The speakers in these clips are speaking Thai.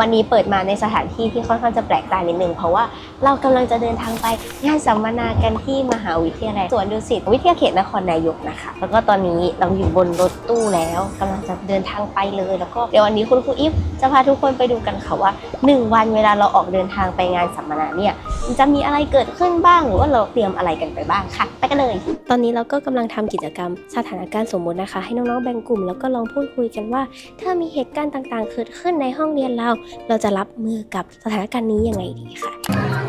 วันนี้เปิดมาในสถานที่ที่ค่อนข้างจะแปลกตานิดนึงเพราะว่าเรากำลังจะเดินทางไปงานสัมมนากันที่มหาวิทยาลัยสวนดุสิตวิทยาเขตนครนายกนะคะ แล้วก็ตอนนี้เราอยู่บนรถตู้แล้วกำลังจะเดินทางไปเลย แล้วก็เดี๋ยววันนี้คุณครูอิฟจะพาทุกคนไปดูกันค่ะว่าหนึ่งวันเวลาเราออกเดินทางไปงานสัมมนาเนี่ย จะมีอะไรเกิดขึ้นบ้าง หรือว่าเราเตรียมอะไรกันไปบ้างค่ะ ไปกันเลย ตอนนี้เราก็กำลังทำกิจกรรมสถานการณ์สมมุตินะคะ ให้น้องๆแบ่งกลุ่มแล้วก็ลองพูดคุยกันว่า ถ้ามีเหตุการณ์ต่างๆเกิดขึ้นในห้องเรียนเรา เราจะรับมือกับสถานการณ์นี้ยังไงดีค่ะ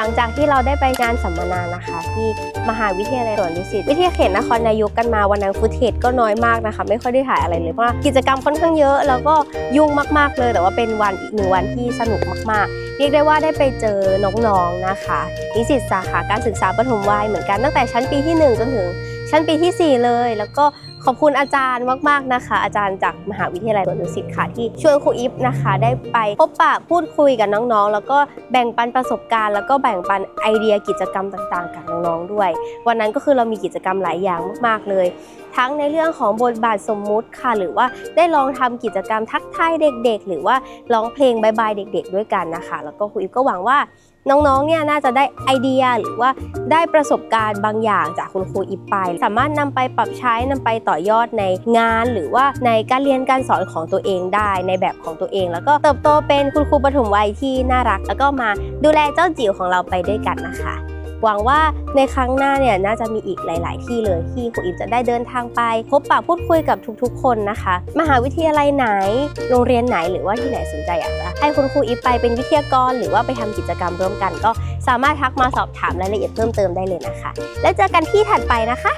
หลังจากที่เราได้ไปงานสัมมนานะคะ ที่มหาวิทยาลัยสวนดุสิตวิทยาเขตนครนายกกันมาวันนั้นฟุตเทจก็น้อยมากนะคะ ไม่ค่อยได้ถ่ายอะไรเลยเพราะว่ากิจกรรมค่อนข้างเยอะ แล้วก็ยุ่งมากๆเลย แต่ว่าเป็นวันอีกหนึ่งวันที่สนุกมากๆ เรียกได้ว่าได้ไปเจอน้องๆนะคะนิสิตสาขาการศึกษาปฐมวัยเหมือนกันตั้งแต่ชั้นปีที่ 1 จนถึง ชั้นปีทีสี่ 4 เลย แล้วก็ขอบคุณอาจารย์มากๆนะคะ อาจารย์จากมหาวิทยาลัยสวนดุสิตค่ะที่ชวนครูอิฟนะคะ ได้ไปพบปะพูดคุยกับน้องๆ แล้วก็แบ่งปันประสบการณ์ แล้วก็แบ่งปันไอเดียกิจกรรมต่างๆ กับน้องๆด้วย วันนั้นก็คือเรามีกิจกรรมหลายอย่างมากๆเลย ทั้งในเรื่องของบทบาทสมมุติค่ะ หรือว่าได้ลองทำกิจกรรมทักทายเด็ก ๆ หรือว่าร้องเพลงบายบายเด็ก ๆ ด้วยกันนะคะ แล้วก็ครูอิฟก็หวังว่า น้องๆ เนี่ยน่าจะได้ไอเดียหรือว่าได้ประสบการณ์บางอย่างจากคุณครูอิฟไป สามารถนำไปปรับใช้นำไปต่อยอดในงาน หรือว่าในการเรียนการสอนของตัวเองได้ในแบบของตัวเอง แล้วก็เติบโตเป็นคุณครูปฐมวัยที่น่ารัก แล้วก็มาดูแลเจ้าจิ๋วของเราไปด้วยกันนะคะ หวังว่าในครั้งหน้าเนี่ยน่าจะมีอีกหลาย ๆ ที่เลยที่ครูอิมจะได้เดินทางไป พบปะพูดคุยกับทุกๆ คนนะคะ มหาวิทยาลัยไหน โรงเรียนไหนหรือว่าที่ไหนสนใจอยากจะให้คุณครูอิมไปเป็นวิทยากร หรือว่าไปทำกิจกรรมร่วมกัน ก็สามารถทักมาสอบถามรายละเอียดเพิ่มเติมได้เลยนะคะ แล้วเจอกันที่ถัดไปนะคะ